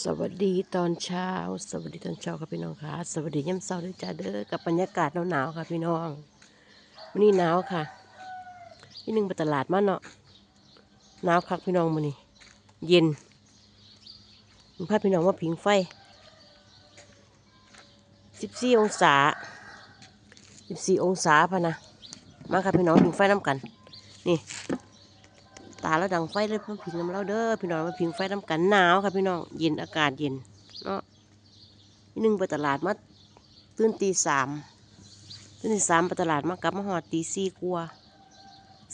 สวัสดีตอนเช้า สวัสดีตอนเช้าครับพี่น้องค่ะ สวัสดีย่ำเช้าด้วยจ้าเด้อกับบรรยากาศหนาวๆค่ะพี่น้องวันนี้หนาวค่ะที่หนึ่งไปตลาดมาเนาะหนาวคักพี่น้องมื้อนี้เย็นผมพาพี่น้องว่าผิงไฟ14องศา14องศาพะนะมาค่ะพี่น้องผิงไฟน้ำกัน นี่ ตาแล้วดังไฟเลยพิ่งพิงน้ำเราเด้อพี่น้องมาพิงไฟน้ำกันหนาวค่ะพี่น้องเย็นอากาศเย็นเนาะพี่หนึ่งไปตลาดมาตื่นตีสามตื่นตีสามไปตลาดมากลับมาหอดตีสี่กลัว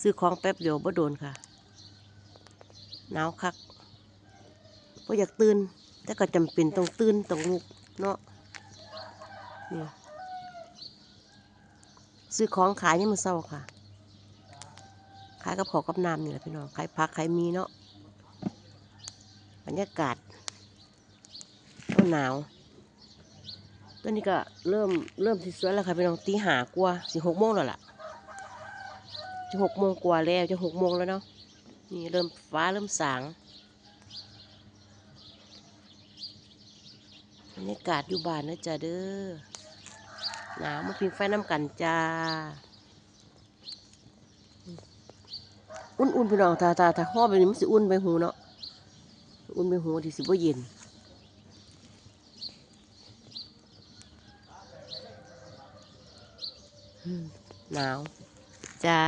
ซื้อของแป๊บเดียวบ่โดนค่ะหนาวคักก็อยากตื่นแต่ก็จำเป็นต้องตื่นต้องลุกเนาะนี่ซื้อของขายยังมือเศร้าค่ะายกับขอกับน้ำนี่แหละพี่น้องขายผักขายมีเนาะบรรยากาศก็หนาวตอนนี้ก็เริ่มเริ่มที่สวยแล้วค่ะพี่น้องตีหากว่าสิหกโมงแล้วล่ะจะหกโมงกว่าแล้วจะหกโมงแล้วเนาะนี่เริ่มฟ้าเริ่มสางบรรยากาศอยู่บ้านนะจ๊ะเด้อหนาวมาพิงไฟน้ำกันจ้า อุ่นๆพี่น้องตาตาตาห่อไปนี่มันสิอุ่นไปหูเนาะอุ่นไปหูที่สิบ่เย็นหนาว จ้า